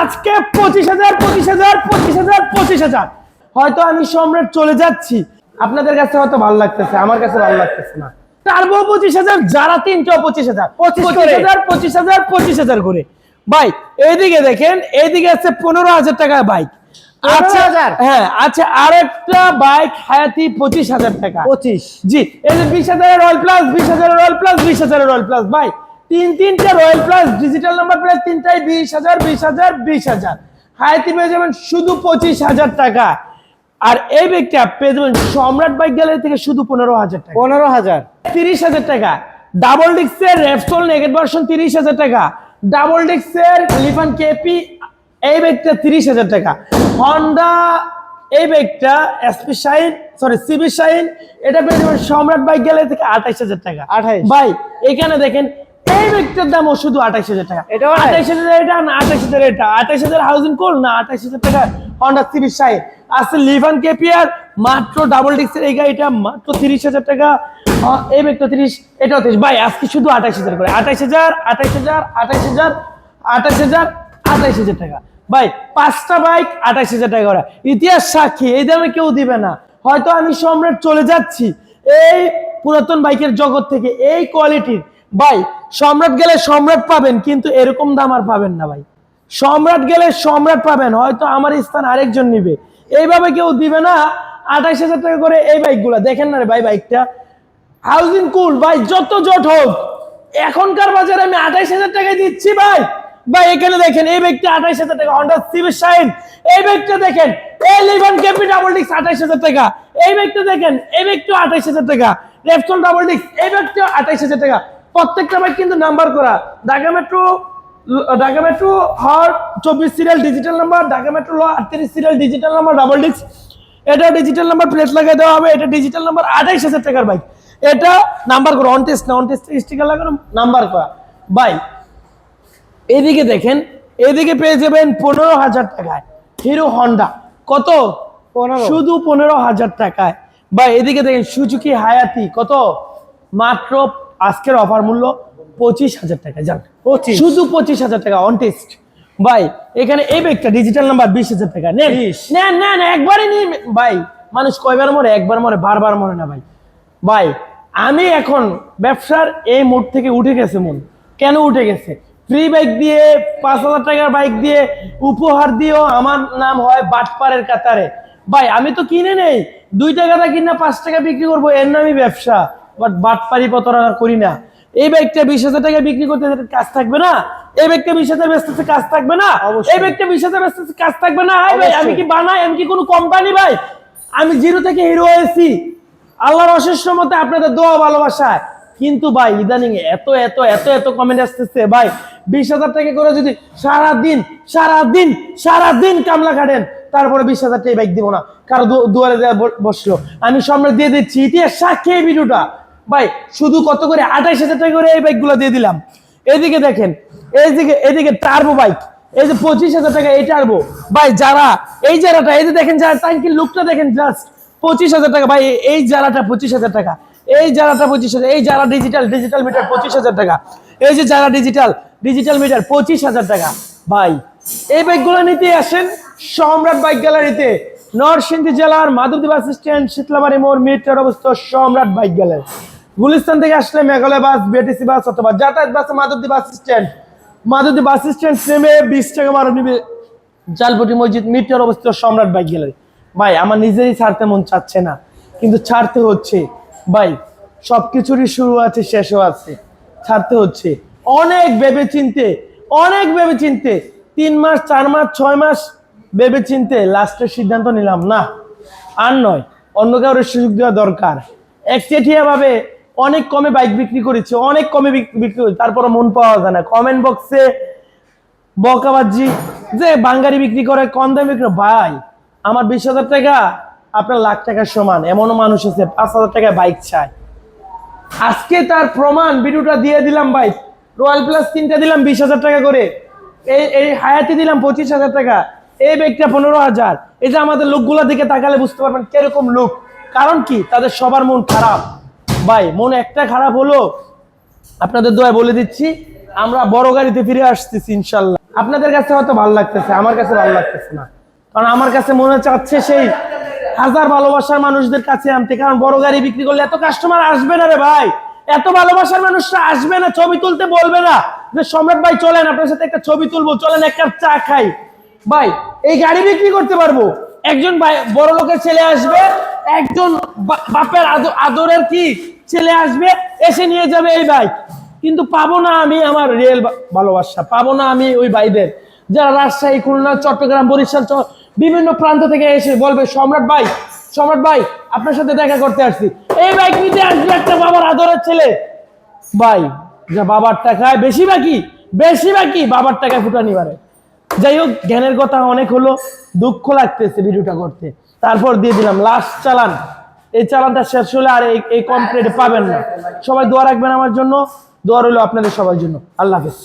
আজকে পঁচিশ হাজার পঁচিশ হাজার পঁচিশ হাজার পঁচিশ হাজার। হয়তো আমি সম্রাট চলে যাচ্ছি। আপনাদের কাছে হয়তো ভালো লাগতেছে আমার কাছে ভালো লাগতেছে না। টার্বো পঁচিশ হাজার যারা তিনটেও পঁচিশ হাজার। পঁচিশ। হাজার পঁচিশ হাজার পঁচিশ হাজার করে। বাইক এইদিকে দেখেন এইদিকে আছে পনেরো হাজার টাকার বাইক। আচ্ছা 15,000? হ্যাঁ আচ্ছা আরেকটা বাইক হায়াতি পঁচিশ হাজার টাকা। পঁচিশ। জি এই যে বিশ হাজারের রয়্যাল প্লাস বিশ হাজারের রয়্যাল প্লাস বিশ হাজারের রয়্যাল প্লাস ভাই তিন তিনটা royal plus digital number plus তিনটাই বিশ হাজার বিশ হাজার বিশ হাজার। হায়াতি পেয়ে যাবেন শুধু পঁচিশ হাজার টাকা। আর এই ব্যাগটা পেয়ে যাবেন সম্রাট বাইক গ্যালারি থেকে শুধু পনেরো হাজার টাকা। পনেরো হাজার। তিরিশ হাজার টাকা। ডাবল ডিক্সের রেপসোল নেগেট ভার্সন তিরিশ হাজার টাকা। ডাবল ডিক্সের লিফান কেপি এই ব্যাগটা তিরিশ হাজার টাকা। হন্ডা এই ব্যাগটা SP shine sorry CB shine এটা পেয়ে যাবেন সম্রাট বাইক গ্যালারি থেকে আঠাইশ হাজার টাকা। 28 ভাই এখানে দেখেন এই ব্যাগটার দামও শুধু আঠাইশ হাজার টাকা। আঠাইশ? আঠাইশ হাজার এটা না আঠাইশ হাজার এটা। আঠাইশ হাজার হাউজিং কোল না আঠাইশ হাজার টাকা হন্ডা সিবি শাইন আছে লিভান কেপিয়ার মাত্র ডাবল ডিক্সের এই গাড়িটা মাত্র তিরিশ হাজার টাকা। এই ব্যাগটা তিরিশ এটাও তিরিশ। ভাই আজকে শুধু আঠাইশ হাজার করে। আঠাইশ হাজার আঠাইশ হাজার আঠাইশ হাজার আঠাইশ হাজার আঠাইশ হাজার টাকা। ভাই পাঁচটা বাইক আঠাইশ হাজার টাকা করে। ইতিহাস সাক্ষী এই দামে কেউ দিবে না। হয়তো আমি সম্রাট চলে যাচ্ছি। এই পুরাতন বাইকের জগৎ থেকে এই কোয়ালিটির ভাই, সম্রাট গেলে সম্রাট পাবেন, কিন্তু এরকম দাম আর পাবেন না ভাই। সম্রাট গেলে সম্রাট পাবেন, হয়তো আমার স্থান আরেকজন নিবে। এইভাবে কেউ দিবে না, আঠাইশ হাজার টাকা করে এই বাইকগুলা। দেখেন না রে ভাই বাইকটা। হাউজিং কুল, ভাই, যত জট হোক। এখনকার বাজারে আমি আঠাইশ হাজার টাকায় দিচ্ছি ভাই। ভাই, এখানে দেখেন, এই ব্যক্তি আঠাইশ হাজার টাকা হন্ডা সিভিক শাইন এই ব্যক্তিটা দেখেন এই লিভান কেপি ডাবল ডিক্স আঠাইশ হাজার টাকা। এই ব্যক্তি দেখেন, এই ব্যক্তিও আঠাইশ হাজার টাকা। রেফটন ডাবল ডিক্স এই ব্যক্তিও আঠাইশ হাজার টাকা। প্রত্যেকটা বাইক কিন্তু নাম্বার করা। ঢাকা মেট্রো ঢাকা মেট্রো হর চব্বিশ serial digital number Dhaka metro ল আটত্রিশ সিরিয়াল ডিজিটাল নাম্বার ডাবল ডিক্স এটা ডিজিটাল নাম্বার প্লেট লাগিয়ে দেওয়া হবে। এটা ডিজিটাল নাম্বার আঠাইশ হাজার টাকার বাইক এটা নাম্বার করা অন টেস্ট না অন টেস্ট স্টিকার লাগানো নাম্বার করা। বাই এদিকে দেখেন এদিকে পেয়ে যাবেন পনেরো হাজার টাকায়। Hero Honda. কত? শুধু পনেরো হাজার টাকায়। বা এদিকে দেখেন সুজুকি হায়াতি। কত? মাত্র আজকের অফার মূল্য পঁচিশ হাজার টাকা যান। শুধু পঁচিশ হাজার টাকা অন টেস্ট ভাই এখানে এই ব্যাগটা ডিজিটাল নাম্বার বিশ হাজার টাকা। নেন। নেন নেন একবারই ভাই মানুষ কয়বার মরে একবার মরে বারবার মরে না ভাই। ভাই আমি এখন ব্যবসার এই মোড থেকে উঠে গেছে মন। কেন উঠে গেছে? ফ্রি বাইক দিয়ে পাঁচ হাজার টাকার বাইক দিয়ে উপহার দিয়েও আমার নাম হয় বাটপারের কাতারে। ভাই আমি তো কিনে নেই। দুই টাকাটা কিনা পাঁচ টাকা বিক্রি করব এর নামই ব্যবসা। বাট বাটপারি প্রতারণা করি না। এই বাইকটা বিশ হাজার টাকা বিক্রি করতে কাজ থাকবে না? এই বাইকটা বিশ হাজার বেচতেছে কাজ থাকবে না? এই বাইকটা বিশ হাজার বেচতেছে কাজ থাকবে না? হাই ভাই আমি কি বানাই? আমি কি কোনো কোম্পানি ভাই? আমি জিরো থেকে হিরো হয়েছি। আল্লাহর অশেষ মতে আপনাদের দোয়া ভালোবাসায়। কিন্তু ভাই ইদানিং এত এত এত এত কমেন্ট আসতেছে ভাই। বিশ হাজার টাকা করে যদি সারা দিন সারা দিন সারা দিন কামলা কাটেন তারপরে বিশ হাজার টাকা বাইক দিব না। কারও দুয়ারে দেয়া বসল। আমি সম্রাট দিয়ে দিচ্ছি। ইতিহাস সাক্ষী এই ভিডিওটা। ভাই, শুধু কত করে? আঠাইশ হাজার টাকা করে এই বাইকগুলো দিয়ে দিলাম। এদিকে দেখেন এইদিকে এদিকে টার্বো বাইক এই যে পঁচিশ হাজার টাকা এই টার্বো ভাই, যারা, এই যারাটা, এই যে দেখেন যারা ট্যাঙ্কির লুকটা দেখেন জাস্ট পঁচিশ হাজার টাকা। ভাই, এই- যারাটা পঁচিশ হাজার টাকা, এই যারাটা পঁচিশ হাজার, এই যারা ডিজিটাল ডিজিটাল মিটার পঁচিশ হাজার টাকা, এই যে যারা ডিজিটাল ডিজিটাল মিটার পঁচিশ হাজার টাকা। ভাই, এই বাইকগুলো নিতে আসেন সম্রাট বাইক গ্যালারিতে নরসিংদী জেলার মাধবদী বাস স্ট্যান্ড, শীতলাবাড়ি মোড় মিটার অবস্থিত সম্রাট বাইক গ্যালারি গুলিস্তান থেকে আসলে মেঘালয় বাস বিএটিসি বাস অথবা যাতায়াত বাসে Madhabdi bus stand. Madhabdi bus stand নেমে বিশ টাকা ভাড়া নিবে জালপটি মসজিদ, মিটার অবস্থিত সম্রাট বাইক গ্যালারি। ভাই, আমার নিজেরই ছাড়তে মন চাচ্ছে না, কিন্তু ছাড়তে হচ্ছে। ভাই সব কিছুরই শুরু আছে, শেষও আছে। ছাড়তে হচ্ছে। অনেক ভেবে চিনতে অনেক ভেবে চিনতে তিন মাস, চার মাস, ছয় মাস ভেবে চিনতে লাস্টের সিদ্ধান্ত নিলাম। না, আর নয়, অন্য কারোর সুযোগ দেওয়া দরকার। একচেটিয়া ভাবে অনেক কমে বাইক বিক্রি করেছি, অনেক কমে বিক- বিক্রি করেছি তারপরে মন পাওয়া যায় না। কমেন্ট বক্সে বকাবাজি, যে বাঙ্গারি বিক্রি করে, কম দামে বিক্রি করে। ভাই, আমার বিশ হাজার টাকা, আপনার লাখ টাকার সমান, এমনও মানুষ আছে, পাঁচ হাজার টাকা বাইক চায়। আজকে তার প্রমাণ, ভিডিওটা দিয়ে দিলাম, ভাই রয়্যাল প্লাস তিনটা দিলাম, বিশ হাজার টাকা করে। এই এই হায়াতি দিলাম পঁচিশ হাজার টাকা, এই ব্যাগটা পনেরো হাজার। এই যে আমাদের লোকগুলা দিকে তাকালে বুঝতে পারবেন কীরকম লোক। কারণ কি? তাদের সবার মন খারাপ। ভাই, মন একটা খারাপ হলো, আপনাদের দোয়া বলে দিচ্ছি, আমরা বড় গাড়িতে ফিরে আসতেছি ইনশাল্লাহ। আপনাদের কাছে হয়তো ভালো লাগতেছে, আমার কাছে ভালো লাগতেছে না। কারণ আমার কাছে মনে চাচ্ছে সেই হাজার ভালোবাসার মানুষদের কাছে আনতে, কারণ বড় গাড়ি বিক্রি করলে এত কাস্টমার আসবে না রে ভাই। এত ভালোবাসার মানুষরা আসবে না, ছবি তুলতে বলবে না। যে সম্রাট ভাই, চলেন, আপনার সাথে একটা ছবি তুলবো, চলেন, এক কাপ চা খাই। ভাই, এই গাড়ি বিক্রি করতে পারব। একজন বড় লোকের ছেলে আসবে, একজন বাপের আদ- আদরের কি ছেলে আসবে, এসে নিয়ে যাবে এই বাইক কিন্তু পাবো না আমি আমার রিয়েল ভালোবাসা, পাবো না আমি ওই ভাইদের। যারা রাজশাহী, খুলনা, চট্টগ্রাম, বরিশাল বিভিন্ন প্রান্ত থেকে এসে বলবে, সম্রাট ভাই সম্রাট ভাই, আপনার সাথে দেখা করতে আসছি। এই বাইক নিতে আসবে একটা বাবার আদরের ছেলে? ভাই, যা বাবার টাকায় বেশি বাকি বেশি বাকি, বাবার টাকায় ফুটানি পারে যাই হোক, জ্ঞানের কথা অনেক হলো, দুঃখ লাগতেছে ভিডিওটা করতে। তারপর দিয়ে দিলাম লাস্ট চালান। এই চালানটা শেষ হলে আর এই কমপ্লেট কমপ্লিট পাবেন না। সবাই দোয়া রাখবেন আমার জন্য। দোয়া রইল আপনাদের সবার জন্য। আল্লাহ হাফেজ।